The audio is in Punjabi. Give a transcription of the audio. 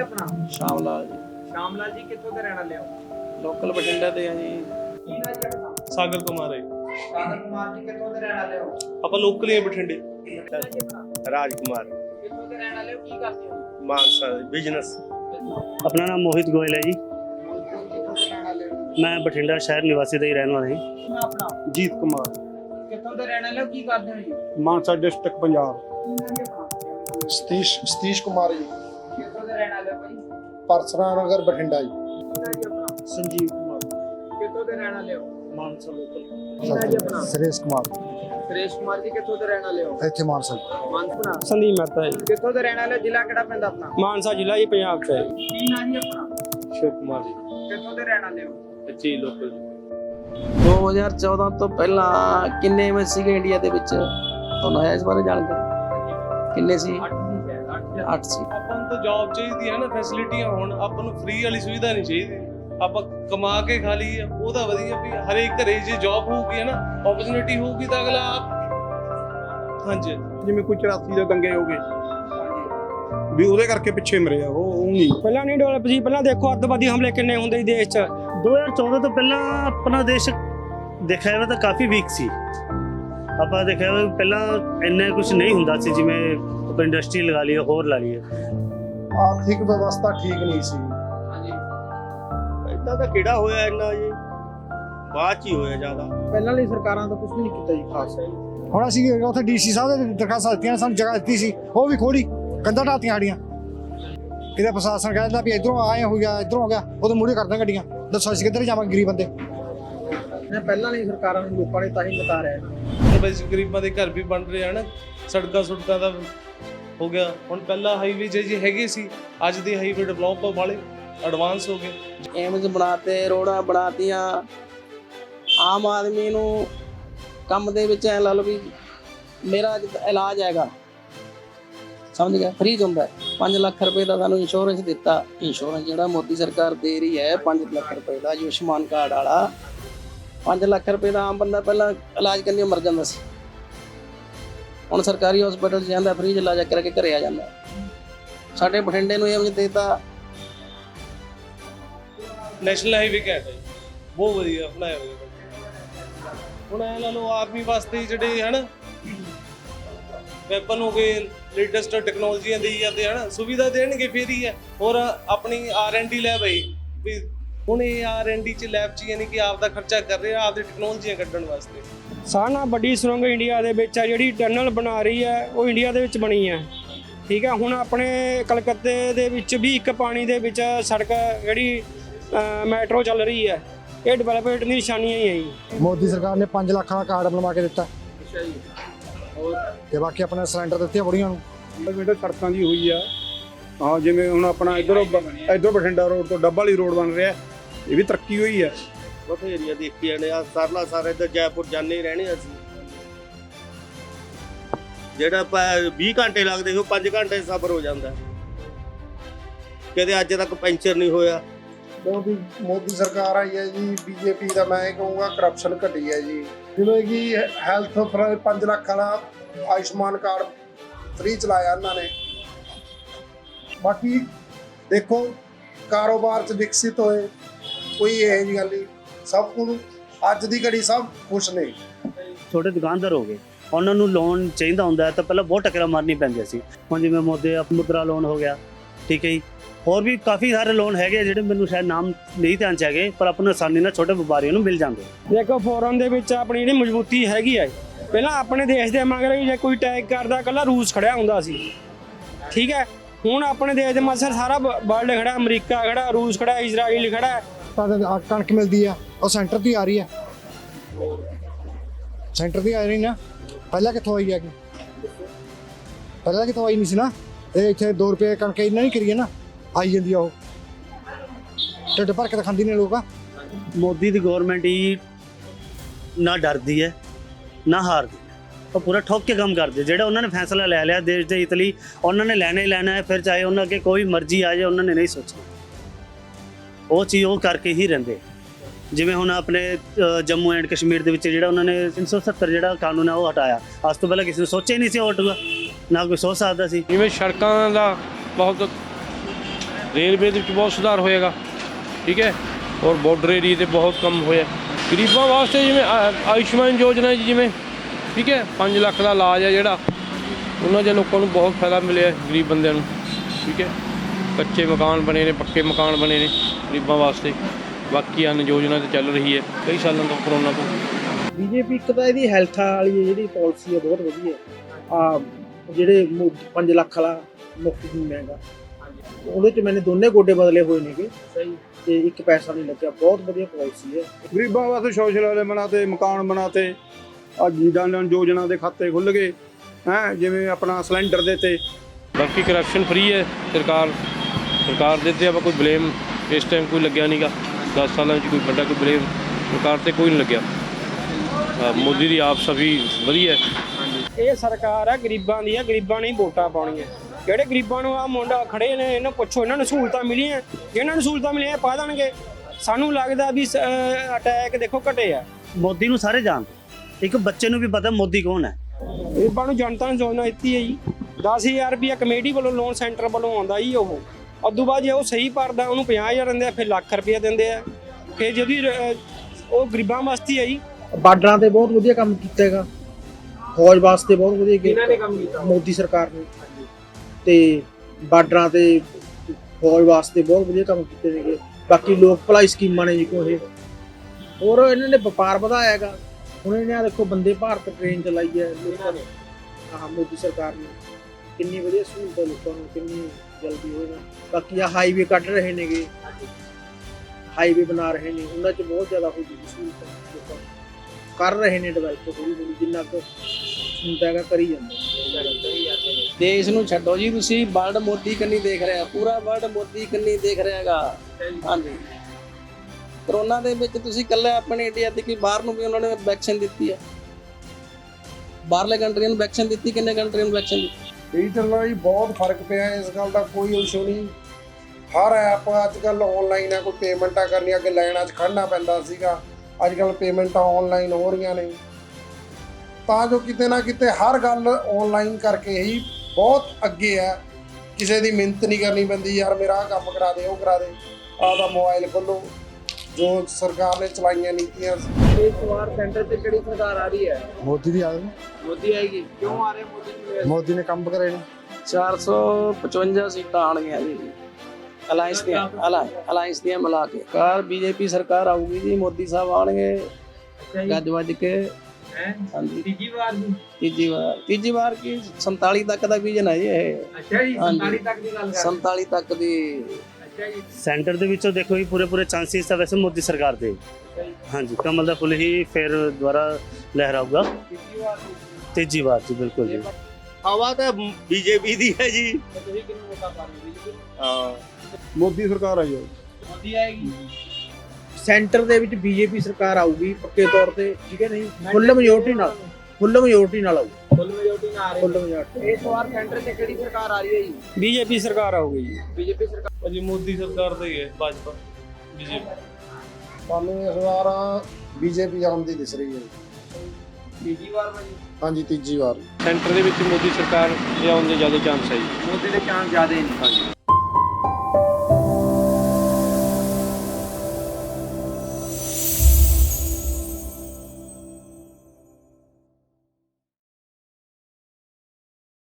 ਆਪਣਾ? ਸ਼ਾਮਲਾ ਜੀ। ਸ਼ਾਮ ਲਾਲ ਜੀ ਕਿੱਥੋਂ ਦੇ ਰਹਿਣ ਵਾਲੇ ਹੋ? ਲੋਕਲ ਬਠਿੰਡਾ ਦੇ ਆ ਜੀ। ਕੀ ਨਾਂ ਜੀ ਆਪਣਾ? ਸਾਗਰ ਕੁਮਾਰ ਹੈ ਸਾਗਰ ਕੁਮਾਰ ਜੀ ਕਿੱਥੋਂ ਦੇ ਰਹਿਣ ਵਾਲੇ ਹੋ? ਆਪਾਂ ਲੋਕਲ ਹੀ ਹਾਂ ਬਠਿੰਡੇ। ਕੀ ਨਾਂ ਜੀ ਆਪਣਾ ਰਾਜ ਕੁਮਾਰ। ਕਿੱਥੋਂ ਦੇ ਰਹਿਣ ਵਾਲੇ ਹੋ? ਕੀ ਕਰਦੇ ਹੋ? ਮਾਨਸਾ ਬਿਜ਼ਨਸ ਆਪਣਾ ਨਾਮ ਮੋਹਿਤ ਗੋਇਲ ਹੈ ਜੀ। ਮੈਂ ਬਠਿੰਡਾ ਸ਼ਹਿਰ ਨਿਵਾਸੀ ਦਾ ਹੀ ਰਹਿਣ ਵਾਲਾ ਹਾਂ ਆਪਣਾ? ਜੀਤ ਕੁਮਾਰ। ਕਿੱਥੋਂ ਦੇ ਰਹਿਣ ਵਾਲੇ ਹੋ? ਕੀ ਕਰਦੇ ਹੋ ਜੀ? ਮਾਨਸਾ ਡਿਸਟ੍ਰਿਕਟ ਪੰਜਾਬ। ਸਤੀਸ਼ ਸਤੀਸ਼ ਕੁਮਾਰ ਜੀ। ਪਰਸਰਾ ਨਗਰ ਬਠਿੰਡਾ ਜੀ। ਸੰਜੀਵ ਕੁਮਾਰ। ਕਿੱਥੋਂ ਦੇ ਰਹਿਣ ਵਾਲੇ ਹੋ? ਮਾਨਸਾ ਲੋਕਲ। ਸੁਰੇਸ਼ ਕੁਮਾਰ। ਸੁਰੇਸ਼ ਕੁਮਾਰ ਜੀ ਕਿੱਥੋਂ ਦੇ ਰਹਿਣ ਵਾਲੇ ਹੋ? ਇੱਥੇ ਮਾਨਸਾ ਸੰਦੀਪ ਮਹਿਤਾ ਜੀ। ਕਿੱਥੋਂ ਦੇ ਰਹਿਣ ਵਾਲੇ ਹੋ? ਜ਼ਿਲ੍ਹਾ ਕਿਹੜਾ ਪੈਂਦਾ ਆਪਣਾ? ਮਾਨਸਾ ਜ਼ਿਲ੍ਹਾ ਜੀ ਪੰਜਾਬ ਚ ਹੈ। ਜੀ। ਕੀ ਜੀ ਆਪਣਾ? ਸ਼ਿਵ ਕੁਮਾਰ ਜੀ। ਕਿੱਥੋਂ ਦੇ ਰਹਿਣ ਵਾਲੇ ਹੋ? ਇੱਥੇ ਲੋਕਲ 2014 ਤੋਂ ਪਹਿਲਾਂ ਕਿੰਨੇ ਮੈਂ ਸੀਗੇ ਇੰਡੀਆ ਦੇ ਵਿੱਚ? ਤੁਹਾਨੂੰ ਹੈ ਇਸ ਬਾਰੇ ਜਾਣਕਾਰੀ? ਕਿੰਨੇ ਸੀ? 8 ਦੀ ਸ਼ਾਇਦ। 8 8 ਸੀ। ਤਾਂ ਜੌਬ ਚਾਹੀਦੀ ਹੈ ਨਾ ਫੈਸਿਲਿਟੀਆਂ ਹੋਣ ਆਪਾਂ ਨੂੰ ਫ੍ਰੀ ਵਾਲੀ ਸੁਵਿਧਾ ਨਹੀਂ ਚਾਹੀਦੀ। ਆਪਾਂ ਕਮਾ ਕੇ ਖਾ ਲਈਏ ਉਹ ਤਾਂ ਵਧੀਆ ਵੀ ਹਰੇਕ ਘਰੇ ਜੇ ਜੌਬ ਹੋਊਗੀ ਨਾ ਓਪਰਚੁਨਿਟੀ ਹੋਊਗੀ ਤਾਂ ਅਗਲਾ ਆਪ ਹਾਂਜੀ। ਜਿਵੇਂ ਕੋਈ 84 ਦੇ ਦੰਗੇ ਹੋ ਗਏ। ਵੀ ਉਹਦੇ ਕਰਕੇ ਪਿੱਛੇ ਮਰੇ ਆ ਉਹ ਉਹ ਨਹੀਂ ਪਹਿਲਾਂ ਨਹੀਂ ਡਿਵੈਲਪ ਸੀ ਪਹਿਲਾਂ ਦੇਖੋ ਅੱਤਵਾਦੀ ਹਮਲੇ ਕਿੰਨੇ ਹੁੰਦੇ ਸੀ ਦੇਸ਼ 'ਚ। 2014 ਤੋਂ ਪਹਿਲਾਂ ਆਪਣਾ ਦੇਸ਼ ਦੇਖਿਆ ਜਾਵੇ ਤਾਂ ਕਾਫੀ ਵੀਕ ਸੀ। ਆਪਾਂ ਦੇਖਿਆ ਪਹਿਲਾਂ ਇੰਨਾ ਕੁਝ ਨਹੀਂ ਹੁੰਦਾ ਸੀ ਜਿਵੇਂ ਆਪਾਂ ਇੰਡਸਟਰੀ ਲਗਾ ਲਈਏ ਹੋਰ ਲਾ ਲਈਏ। ਆਰਥਿਕ ਵਿਵਸਥਾ ਠੀਕ ਨਹੀਂ ਸੀ। ਹਾਂਜੀ। ਇਦਾਂ ਤਾਂ ਕਿਹੜਾ ਹੋਇਆ ਇੰਨਾ ਜੀ? ਬਾਅਦ ਚ ਹੀ ਹੋਇਆ ਜ਼ਿਆਦਾ। ਪਹਿਲਾਂ ਵਾਲੀ ਸਰਕਾਰਾਂ ਤਾਂ ਕੁਝ ਵੀ ਨਹੀਂ ਕੀਤਾ ਜੀ ਖਾਸ। ਹੁਣ ਅਸੀਂ ਉੱਥੇ ਡੀਸੀ ਸਾਹਿਬ ਦੇ ਦਰਖਾਸਤਾਂ ਦਿੱਤੀਆਂ ਸਾਨੂੰ ਜਗ੍ਹਾ ਦਿੱਤੀ ਸੀ। ਉਹ ਵੀ ਖੋਲੀ ਕੰਧਾਂ ਢਾਤੀਆਂ ਸਾਡੀਆਂ। ਕਿਤੇ ਪ੍ਰਸ਼ਾਸਨ ਕਹਿੰਦਾ ਵੀ ਇਧਰੋਂ ਆਏ ਹੋ ਗਿਆ ਇਧਰੋਂ ਹੋ ਗਿਆ ਉਹਦੇ ਮੂਹਰੇ ਕਰਦੇ ਗੱਡੀਆਂ। ਦੱਸੋ ਅਸੀਂ ਕਿੱਧਰ ਜਾਵਾਂਗੇ ਗਰੀਬ ਬੰਦੇ? ਨੇ ਪਹਿਲਾਂ ਵਾਲੀ ਸਰਕਾਰਾਂ ਨੂੰ ਲੋਕਾਂ ਨੇ ਤਾਂ ਹੀ ਬਤਾ ਰਿਹਾ। ਤੇ ਬਸ ਗਰੀਬਾਂ ਦੇ ਘਰ ਵੀ ਬਣ ਰਹੇ ਹਨ ਸੜਕਾਂ ਸੁੜਕਾਂ ਦਾ ਹੋ ਗਿਆ। ਹੁਣ ਪਹਿਲਾਂ ਹਾਈਵੇ ਜੇ ਜੇ ਹੈਗੇ ਸੀ, ਅੱਜ ਦੇ ਹਾਈਵੇ ਡਿਵੈਲਪ ਵਾਲੇ ਐਡਵਾਂਸ ਹੋ ਗਏ। ਐਮਜ਼ ਬਣਾਤੇ ਰੋਡਾਂ ਬਣਾਤੀਆਂ। ਆਮ ਆਦਮੀ ਨੂੰ ਕੰਮ ਦੇ ਵਿੱਚ ਐ ਲਾ ਲਓ ਵੀ ਮੇਰਾ ਇਲਾਜ ਹੈਗਾ। ਸਮਝ ਗਿਆ? ਫ੍ਰੀ ਹੁੰਦਾ। 5 ਲੱਖ ਰੁਪਏ ਦਾ ਸਾਨੂੰ ਇੰਸ਼ੋਰੈਂਸ ਦਿੱਤਾ। ਇੰਸ਼ੋਰੈਂਸ ਜਿਹੜਾ ਮੋਦੀ ਸਰਕਾਰ ਦੇ ਰਹੀ ਹੈ 5 ਲੱਖ ਰੁਪਏ ਦਾ, ਆਯੁਸ਼ਮਾਨ ਕਾਰਡ ਵਾਲਾ। 5 ਲੱਖ ਰੁਪਏ ਦਾ ਆਮ ਬੰਦਾ ਪਹਿਲਾਂ ਇਲਾਜ ਕਰਨੀ ਮਰ ਜਾਂਦਾ ਸੀ। ਹੁਣ ਸਰਕਾਰੀ ਹਸਪੀਟਲ 'ਚ ਜਾਂਦਾ, ਫ੍ਰੀ ਇਲਾਜ ਕਰਕੇ ਘਰੇ ਆ ਜਾਂਦਾ। ਸਾਡੇ ਬਠਿੰਡੇ ਨੂੰ ਇਹ ਦੇਤਾ। ਨੈਸ਼ਨਲ ਹਾਈਵੇ ਘੈਂਟ ਹੈ ਜੀ। ਬਹੁਤ ਵਧੀਆ ਬਣਾਇਆ ਹੋਇਆ ਹੁਣ ਐ ਲਾ ਲਓ ਆਰਮੀ ਵਾਸਤੇ ਜਿਹੜੇ ਹਨ ਵੈਪਨ ਹੋ ਗਏ ਲੇਟੈਸਟ ਟੈਕਨੋਲੋਜੀਆਂ ਦੇਈ ਜਾਂਦੇ ਹਨ, ਸੁਵਿਧਾ ਦੇਣਗੇ, ਫੇਰ ਹੀ ਹੈ ਹੋਰ ਆਪਣੀ ਆਰ ਐਂਡ ਡੀ ਲੈਬ ਹੈ ਵੀ ਹੁਣ ਇਹ ਆਰ&ਡੀ ਚ ਲੈਬ ਚ ਯਾਨੀ ਕਿ ਆਪ ਦਾ ਖਰਚਾ ਕਰ ਰਹੇ ਆ ਆਪਦੀ ਟੈਕਨੋਲੋਜੀਆਂ ਕੱਢਣ ਵਾਸਤੇ। ਸਾਰਿਆਂ ਨਾਲ ਵੱਡੀ ਸੁਰੰਗ ਇੰਡੀਆ ਦੇ ਵਿੱਚ ਆ ਜਿਹੜੀ ਟਨਲ ਬਣਾ ਰਹੀ ਹੈ ਉਹ ਇੰਡੀਆ ਦੇ ਵਿੱਚ ਬਣੀ ਹੈ। ਠੀਕ ਹੈ ਹੁਣ ਆਪਣੇ ਕਲਕੱਤੇ ਦੇ ਵਿੱਚ ਵੀ ਇੱਕ ਪਾਣੀ ਦੇ ਵਿੱਚ ਸੜਕ ਜਿਹੜੀ ਮੈਟਰੋ ਚੱਲ ਰਹੀ ਹੈ ਇਹ ਡਿਵੈਲਪਮੈਂਟ ਦੀ ਨਿਸ਼ਾਨੀਆਂ ਹੀ ਹੈ ਜੀ। ਮੋਦੀ ਸਰਕਾਰ ਨੇ 5 ਲੱਖ ਦਾ ਕਾਰਡ ਬਣਵਾ ਕੇ ਦਿੱਤਾ। ਅੱਛਾ ਜੀ। ਤੇ ਬਾਕੀ ਆਪਣੇ ਸਿਲੰਡਰ ਦਿੱਤੇ ਬੁੜੀਆਂ ਨੂੰ। ਜਿਹੜੇ ਸੜਕਾਂ ਦੀ ਹੋਈ ਆ। ਹਾਂ ਜਿਵੇਂ ਹੁਣ ਆਪਣਾ ਇਧਰੋਂ ਇਧਰੋਂ ਬਠਿੰਡਾ ਰੋਡ ਤੋਂ ਡੱਬਾ ਵਾਲੀ ਰੋਡ ਬਣ ਰਿਹਾ। ਇਹ ਵੀ ਤਰੱਕੀ ਹੋਈ ਹੈ ਬਥੇਰੀਆਂ ਦੇਖੀਆਂ ਨੇ। ਆ ਸਰਲਾ ਸਾਰੇ ਤੇ ਜੈਪੁਰ ਜਾਂਦੇ ਹੀ ਰਹਿਣੇ ਅਸੀਂ। ਜਿਹੜਾ ਆਪਾਂ 20 ਘੰਟੇ ਲੱਗਦੇ ਸੀ ਉਹ 5 ਘੰਟੇ 'ਚ ਸਫ਼ਰ ਹੋ ਜਾਂਦਾ ਕਦੇ ਅੱਜ ਤੱਕ ਪੈਂਚਰ ਨਹੀਂ ਹੋਇਆ। ਮੋਦੀ ਮੋਦੀ ਸਰਕਾਰ ਆਈ ਹੈ ਜੀ ਬੀਜੇਪੀ ਦਾ ਮੈਂ ਇਹ ਕਹੂੰਗਾ ਕਰਪਸ਼ਨ ਘਟੀ ਹੈ ਜੀ। ਜਿਵੇਂ ਕਿ ਹੈਲਥ 5 ਲੱਖ ਵਾਲਾ ਆਯੁਸ਼ਮਾਨ ਕਾਰਡ ਫ੍ਰੀ ਚਲਾਇਆ ਇਹਨਾਂ ਨੇ। ਬਾਕੀ ਦੇਖੋ ਕਾਰੋਬਾਰ ਚ ਵਿਕਸਿਤ ਹੋਏ। ਕੋਈ ਇਹ ਜਿਹੀ ਗੱਲ ਨਹੀਂ। ਸਭ ਨੂੰ ਅੱਜ ਦੀ ਘੜੀ ਸਭ ਖੁਸ਼ ਨੇ। ਛੋਟੇ ਦੁਕਾਨਦਾਰ ਹੋ ਗਏ। ਉਹਨਾਂ ਨੂੰ ਲੋਨ ਚਾਹੀਦਾ ਹੁੰਦਾ ਹੈ ਤਾਂ ਪਹਿਲਾਂ ਬਹੁਤ ਟੱਕਰਾਂ ਮਾਰਨੀ ਪੈਂਦੀਆਂ ਸੀ। ਹੁਣ ਜਿਵੇਂ ਮੋਦੀ ਆਪ ਮੁਦਰਾ ਲੋਨ ਹੋ ਗਿਆ ਠੀਕ ਹੈ ਜੀ। ਹੋਰ ਵੀ ਕਾਫੀ ਸਾਰੇ ਲੋਨ ਹੈਗੇ ਆ ਜਿਹੜੇ ਮੈਨੂੰ ਸ਼ਾਇਦ ਨਾਮ ਨਹੀਂ ਧਿਆਨ ਚ ਹੈਗੇ ਪਰ ਆਪਾਂ ਨੂੰ ਆਸਾਨੀ ਨਾਲ ਛੋਟੇ ਵਪਾਰੀਆਂ ਨੂੰ ਮਿਲ ਜਾਂਦੇ ਦੇਖੋ ਫੋਰਨ ਦੇ ਵਿੱਚ ਆਪਣੀ ਜਿਹੜੀ ਮਜ਼ਬੂਤੀ ਹੈਗੀ ਹੈ ਪਹਿਲਾਂ ਆਪਣੇ ਦੇਸ਼ ਦੇ ਮਗਰ ਜੇ ਕੋਈ ਅਟੈਕ ਕਰਦਾ ਕੱਲਾ ਰੂਸ ਖੜਿਆ ਹੁੰਦਾ ਸੀ। ਠੀਕ ਹੈ ਹੁਣ ਆਪਣੇ ਦੇਸ਼ ਦੇ ਮਸਰ ਸਾਰਾ ਵਰਲਡ ਖੜਾ ਅਮਰੀਕਾ ਖੜਾ ਰੂਸ ਖੜਾ ਇਜ਼ਰਾਈਲ ਖੜਾ ਹੈ। ਤਾਂ ਕਣਕ ਮਿਲਦੀ ਆ, ਉਹ ਸੈਂਟਰ ਦੀ ਆ ਰਹੀ ਆ। ਸੈਂਟਰ ਦੀ ਆ ਰਹੀ ਨਾ, ਪਹਿਲਾਂ ਕਿੱਥੋਂ ਆਈ ਆ ਕਿ ਪਹਿਲਾਂ ਕਿੱਥੋਂ ਆਈ ਨਹੀਂ ਸੀ ਨਾ? ਇਹ ਇੱਥੇ 2 ਰੁਪਏ ਕਣਕ ਇੰਨਾ ਨਹੀਂ ਕਰੀਏ ਨਾ, ਆਈ ਜਾਂਦੀ ਆ ਉਹ। ਢਿੱਡ ਭਰ ਕੇ ਤਾਂ ਖਾਂਦੀ ਨੇ ਲੋਕ ਮੋਦੀ ਦੀ ਗਵਰਨਮੈਂਟ ਹੀ ਨਾ ਡਰਦੀ ਹੈ, ਨਾ ਹਾਰਦੀ। ਉਹ ਪੂਰਾ ਠੋਕ ਕੇ ਕੰਮ ਕਰਦੇ, ਜਿਹੜਾ ਉਹਨਾਂ ਨੇ ਫੈਸਲਾ ਲੈ ਲਿਆ ਦੇਸ਼ ਦੇ ਹਿੱਤ ਲਈ, ਉਹਨਾਂ ਨੇ ਲੈਣਾ ਹੀ ਲੈਣਾ ਹੈ, ਫਿਰ ਚਾਹੇ ਉਹਨਾਂ ਅੱਗੇ ਕੋਈ ਮਰਜ਼ੀ ਆ ਜਾਏ, ਉਹਨਾਂ ਨੇ ਨਹੀਂ ਸੋਚਣਾ। ਉਹ ਚੀਜ਼ ਉਹ ਕਰਕੇ ਹੀ ਰਹਿੰਦੇ। ਜਿਵੇਂ ਹੁਣ ਆਪਣੇ ਜੰਮੂ ਐਂਡ ਕਸ਼ਮੀਰ ਦੇ ਵਿੱਚ ਜਿਹੜਾ ਉਹਨਾਂ ਨੇ 370 ਜਿਹੜਾ ਕਾਨੂੰਨ ਹੈ ਉਹ ਹਟਾਇਆ। ਅੱਜ ਤੋਂ ਪਹਿਲਾਂ ਕਿਸੇ ਨੇ ਸੋਚਿਆ ਹੀ ਨਹੀਂ ਸੀ ਉਹ ਹਟੂਗਾ। ਨਾ ਕੋਈ ਸੋਚ ਸਕਦਾ ਸੀ। ਜਿਵੇਂ ਸੜਕਾਂ ਦਾ ਬਹੁਤ, ਰੇਲਵੇ ਦੇ ਵਿੱਚ ਬਹੁਤ ਸੁਧਾਰ ਹੋਏਗਾ। ਠੀਕ ਹੈ? ਔਰ ਬਾਰਡਰ ਏਰੀਏ ਤੇ ਬਹੁਤ ਕੰਮ ਹੋਇਆ। ਗਰੀਬਾਂ ਵਾਸਤੇ ਜਿਵੇਂ ਆਯੁਸ਼ਮਾਨ ਯੋਜਨਾ ਜੀ ਜਿਵੇਂ, ਠੀਕ ਹੈ? 5 ਲੱਖ ਦਾ ਇਲਾਜ ਹੈ ਜਿਹੜਾ। ਉਹਨਾਂ ਦੇ ਲੋਕਾਂ ਨੂੰ ਬਹੁਤ ਫਾਇਦਾ ਮਿਲਿਆ ਗਰੀਬ ਬੰਦਿਆਂ ਨੂੰ। ਠੀਕ ਹੈ? ਕੱਚੇ ਮਕਾਨ ਬਣੇ ਨੇ, ਪੱਕੇ ਮਕਾਨ ਬਣੇ ਨੇ। ਗਰੀਬਾਂ ਵਾਸਤੇ। ਬਾਕੀ ਅਨ ਯੋਜਨਾ ਤੇ ਚੱਲ ਰਹੀ ਹੈ ਕਈ ਸਾਲਾਂ ਤੋਂ ਕਰੋਨਾ ਤੋਂ। ਬੀਜੇਪੀ ਇੱਕ ਤਾਂ ਇਹਦੀ ਹੈਲਥ ਵਾਲੀ ਜਿਹੜੀ ਪਾਲਿਸੀ ਹੈ ਬਹੁਤ ਵਧੀਆ। ਆ ਜਿਹੜੇ 5 ਲੱਖ ਵਾਲਾ ਮੁਫਤ ਬੀਮਾ ਹੈਗਾ ਉਹਦੇ ਚ ਮੈंने ਦੋਨੇ ਗੋਡੇ ਬਦਲੇ ਹੋਏ ਨੇਗੇ। ਸਹੀ। ਤੇ ਇੱਕ ਪੈਸਾ ਨਹੀਂ ਲੱਗਿਆ ਬਹੁਤ ਵਧੀਆ ਪਾਲਿਸੀ ਹੈ। ਗਰੀਬਾਂ ਵਾਸਤੇ ਸ਼ੌਚਾਲय ਬਣਾਤੇ ਮਕਾਨ ਬਣਾਤੇ ਆ ਜੀਦਾਨ ਯੋਜਨਾ ਦੇ ਖਾਤੇ ਖੁੱਲ ਗਏ। ਹੈ ਜਿਵੇਂ ਆਪਣਾ ਸਿਲੰਡਰ ਦੇ ਤੇ। ਬਾਕੀ ਕਰਪਸ਼ਨ ਫਰੀ ਹੈ ਸਰਕਾਰ ਸਰਕਾਰ ਦੇ ਤੇ ਆਪਾਂ ਕੋਈ ਬਲੇਮ ਇਸ ਟਾਈਮ ਕੋਈ ਲੱਗਿਆ ਨਹੀਂਗਾ 10 ਸਾਲਾਂ ਵਿੱਚ ਕੋਈ ਵੱਡਾ ਕੋਈ ਬਲੇਮ ਸਰਕਾਰ ਤੇ ਕੋਈ ਨਹੀਂ ਲੱਗਿਆ। ਅਹ ਮੋਦੀ ਦੀ ਆਪ ਸਭੀ ਵਧੀਆ ਹੈ। ਇਹ ਸਰਕਾਰ ਆ ਗਰੀਬਾਂ ਦੀ ਆ ਗਰੀਬਾਂ ਨੇ ਹੀ ਵੋਟਾਂ ਪਾਉਣੀਆਂ। ਜਿਹੜੇ ਗਰੀਬਾਂ ਨੂੰ ਆ ਮੁੰਡਾ ਖੜੇ ਨੇ ਇਹਨਾਂ ਪੁੱਛੋ ਇਹਨਾਂ ਨੂੰ ਸਹੂਲਤਾਂ ਮਿਲੀਆਂ? ਜਿਹਨਾਂ ਨੂੰ ਸਹੂਲਤਾਂ ਮਿਲੀਆਂ ਇਹ ਪਾ ਦੇਣਗੇ। ਸਾਨੂੰ ਲੱਗਦਾ ਵੀ ਅਟੈਕ ਦੇਖੋ ਘਟੇ ਆ। ਮੋਦੀ ਨੂੰ ਸਾਰੇ ਜਾਣਦੇ। ਇੱਕ ਬੱਚੇ ਨੂੰ ਵੀ ਪਤਾ ਮੋਦੀ ਕੌਣ ਹੈ। ਗਰੀਬਾਂ ਨੂੰ ਜਨਤਾ ਨੇ ਯੋਜਨਾ ਦਿੱਤੀ ਹੈ ਜੀ। 10000 ਰੁਪਇਆ ਕਮੇਟੀ ਵੱਲੋਂ ਲੋਨ ਸੈਂਟਰ ਵੱਲੋਂ ਆਉਂਦਾ ਜੀ ਉਹ। ਉਦੋਂ ਬਾਅਦ ਜੇ ਉਹ ਸਹੀ ਭਰਦਾ ਉਹਨੂੰ 50000 ਦਿੰਦੇ ਆ ਫਿਰ ਲੱਖ ਰੁਪਇਆ ਦਿੰਦੇ ਆ। ਫਿਰ ਜਿਹਦੀ ਉਹ ਗਰੀਬਾਂ ਵਾਸਤੇ ਜੀ ਬਾਰਡਰਾਂ ਤੇ ਬਹੁਤ ਵਧੀਆ ਕੰਮ ਕੀਤਾ ਹੈਗਾ। ਫੌਜ ਵਾਸਤੇ ਬਹੁਤ ਵਧੀਆ ਕੀਤਾ। ਕੰਮ ਕੀਤਾ? ਮੋਦੀ ਸਰਕਾਰ ਨੇ। ਤੇ ਬਾਰਡਰਾਂ ਤੇ ਫੌਜ ਵਾਸਤੇ ਬਹੁਤ ਵਧੀਆ ਕੰਮ ਕੀਤੇ ਨੇਗੇ। ਬਾਕੀ ਲੋਕ ਭਲਾਈ ਸਕੀਮਾਂ ਨੇ ਜੀ ਕੋ ਇਹ? ਹੋਰ ਇਹਨਾਂ ਨੇ ਵਪਾਰ ਵਧਾਇਆ ਹੈਗਾ। ਹੁਣ ਇਹਨੇ ਦੇਖੋ ਬੰਦੇ ਭਾਰਤ ਟ੍ਰੇਨ ਚਲਾਈ ਹੈ। ਲੋਕਾਂ ਨੇ। ਆਹ ਮੋਦੀ ਸਰਕਾਰ ਨੇ। ਕਿੰਨੀ ਵਧੀਆ ਸਹੂਲਤ ਹੈ ਲੋਕਾਂ ਨੂੰ ਕਿੰਨੀ ਜਲਦੀ ਹੋਏਗਾ। ਬਾਕੀ ਆ ਹਾਈਵੇ ਕੱਢ ਰਹੇ ਨੇਗੇ। ਹਾਈਵੇ ਬਣਾ ਰਹੇ ਨੇ। ਉਹਨਾਂ 'ਚ ਬਹੁਤ ਜ਼ਿਆਦਾ ਹੋ ਜੂਗੀ ਸਹੂਲਤ ਲੋਕਾਂ ਨੂੰ ਕਰ ਰਹੇ ਨੇ ਡਿਵੈਲਪ ਥੋੜੀ ਥੋੜੀ ਜਿੰਨਾ ਕੁ ਹੁੰਦਾ ਹੈਗਾ ਕਰੀ ਜਾਂਦੇ। ਦੇਸ਼ ਨੂੰ ਛੱਡੋ ਜੀ ਤੁਸੀਂ ਵਰਲਡ ਮੋਦੀ ਕੰਨੀ ਦੇਖ ਰਿਹਾ ਪੂਰਾ ਵਰਲਡ ਮੋਦੀ ਕੰਨੀ ਦੇਖ ਰਿਹਾ ਹੈਗਾ। ਹਾਂਜੀ। ਕਰੋਨਾ ਦੇ ਵਿੱਚ ਤੁਸੀਂ ਇਕੱਲੇ ਆਪਣੇ ਇੰਡੀਆ ਤੇ ਕੀ ਬਾਹਰ ਨੂੰ ਵੀ ਉਹਨਾਂ ਨੇ ਵੈਕਸੀਨ ਦਿੱਤੀ ਹੈ? ਬਾਹਰਲੇ ਕੰਟਰੀਆਂ ਨੂੰ ਵੈਕਸੀਨ ਦਿੱਤੀ ਕਿੰਨੇ ਕੰਟਰੀਆਂ ਨੂੰ ਵੈਕਸੀਨ ਦਿੱਤੀ? ਡਿਜੀਟਲ ਚੱਲਣਾ ਜੀ ਬਹੁਤ ਫ਼ਰਕ ਪਿਆ ਇਸ ਗੱਲ ਦਾ, ਕੋਈ ਇਸ਼ੂ ਨਹੀਂ। ਹਰ ਐਪ ਅੱਜ ਕੱਲ ਆਨਲਾਈਨ ਹੈ ਕੋਈ ਪੇਮੈਂਟਾਂ ਕਰਨੀਆਂ ਅੱਗੇ ਲਾਈਨਾਂ 'ਚ ਖੜਨਾ ਪੈਂਦਾ ਸੀਗਾ। ਅੱਜ ਕੱਲ ਪੇਮੈਂਟਾਂ ਆਨਲਾਈਨ ਹੋ ਰਹੀਆਂ ਨੇ। ਤਾਂ ਜੋ ਕਿਤੇ ਨਾ ਕਿਤੇ ਹਰ ਗੱਲ ਆਨਲਾਈਨ ਕਰਕੇ ਹੀ ਬਹੁਤ ਅੱਗੇ ਹੈ ਕਿਸੇ ਦੀ ਮਿਹਨਤ ਨਹੀਂ ਕਰਨੀ ਪੈਂਦੀ, ਯਾਰ ਮੇਰਾ ਆਹ ਕੰਮ ਕਰਾ ਦੇ, ਉਹ ਕਰਾ ਦੇ ਆਪਦਾ ਮੋਬਾਈਲ ਖੋਲੋ ਜੋ ਸਰਕਾਰ ਨੇ ਚਲਾਈਆਂ ਨੀਤੀਆਂ ਇਸ ਵਾਰ ਸੈਂਟਰ ਤੇ ਕਿਹੜੀ ਸਰਕਾਰ ਆ ਰਹੀ ਹੈ? ਮੋਦੀ ਦੀ ਆਦਮ ਮੋਦੀ ਆਏਗੀ। ਕਿਉਂ ਆ ਰਹੇ ਮੋਦੀ ਨੂੰ ਮੋਦੀ ਨੇ ਕੰਮ ਕਰੇ ਨੇ। 455 ਸੀਟਾਂ ਆਣਗੀਆਂ ਜੀ। ਅਲਾਈਅੰਸ ਦੀਆਂ ਅਲਾਈਅੰਸ ਦੀਆਂ ਮਿਲਾ ਕੇ। ਕਾਰ ਬੀਜੇਪੀ ਸਰਕਾਰ ਆਊਗੀ ਜੀ ਮੋਦੀ ਸਾਹਿਬ ਆਣਗੇ ਗੱਜ ਵੱਜ ਕੇ। ਤੀਜੀ ਵਾਰ ਤੀਜੀ ਵਾਰ। ਤੀਜੀ ਵਾਰ ਕੀ? 47 ਤੱਕ ਦਾ ਵਿਜ਼ਨ ਹੈ ਜੀ ਇਹ। ਅੱਛਾ ਜੀ ਹਾਂਜੀ। 47 ਤੱਕ ਦੀ ਗੱਲ 47 ਤੱਕ ਦੀ ਸੈਂਟਰ ਦੇ ਵਿੱਚੋਂ ਦੇਖੋ ਜੀ ਪੂਰੇ ਪੂਰੇ ਚਾਂਸਿਸ ਤਾਂ ਵੈਸੇ ਮੋਦੀ ਸਰਕਾਰ ਦੇ। ਹਾਂਜੀ ਕਮਲ ਦਾ ਫੁੱਲ ਹੀ ਫਿਰ ਦੁਬਾਰਾ ਲਹਿਰਾਊਗਾ ਤੀਜੀ ਵਾਰ ਜੀ ਬਿਲਕੁਲ ਜੀ। ਹਵਾ ਤਾਂ ਬੀਜੇਪੀ ਦੀ ਹੈ ਜੀ। ਤੇ ਤੁਸੀਂ ਕਿਹਨੂੰ ਵੋਟਾਂ ਪਾਉਂਗੇ ਹਾਂ। ਮੋਦੀ ਸਰਕਾਰ ਆਈ ਹੈ। ਮੋਦੀ ਆਏਗੀ। ਸੈਂਟਰ ਦੇ ਵਿੱਚ ਬੀਜੇਪੀ ਸਰਕਾਰ ਆਊਗੀ ਪੱਕੇ ਤੌਰ ਤੇ ਠੀਕ ਹੈ ਨਹੀਂ? ਫੁੱਲ ਮੈਜੋਰਟੀ ਨਾਲ ਫੁੱਲ ਮੈਜੋਰਟੀ ਨਾਲ ਆਊ ਫੁੱਲ ਮੇਜੋਰਟੀ ਨਾਲ ਆ ਫੁੱਲ ਮੈਜੋਰਟੀ ਇਸ ਵਾਰ ਸੈਂਟਰ ਤੇ ਕਿਹੜੀ ਸਰਕਾਰ ਆ ਰਹੀ ਹੈ ਜੀ? ਬੀਜੇਪੀ ਸਰਕਾਰ ਆਊਗੀ ਜੀ। ਬੀਜੇਪੀ ਸਰਕਾਰ ਭਾਜੀ ਮੋਦੀ ਸਰਕਾਰ ਦਾ ਹੀ ਹੈ ਭਾਜਪਾ ਬੀਜੇਪੀ। ਸਾਨੂੰ ਇਸ ਵਾਰ ਬੀਜੇਪੀ ਆਉਂਦੀ ਦਿਸ ਰਹੀ ਹੈ। ਤੀਜੀ ਵਾਰ ਭਾਜੀ। ਹਾਂਜੀ ਤੀਜੀ ਵਾਰ। ਸੈਂਟਰ ਦੇ ਵਿੱਚ ਮੋਦੀ ਸਰਕਾਰ ਲਿਆਉਣ ਦੇ ਜ਼ਿਆਦਾ ਚਾਂਸ ਹੈ ਜੀ। ਮੋਦੀ ਦੇ ਚਾਂਸ ਜ਼ਿਆਦੇ ਨੇ। ਹਾਂਜੀ।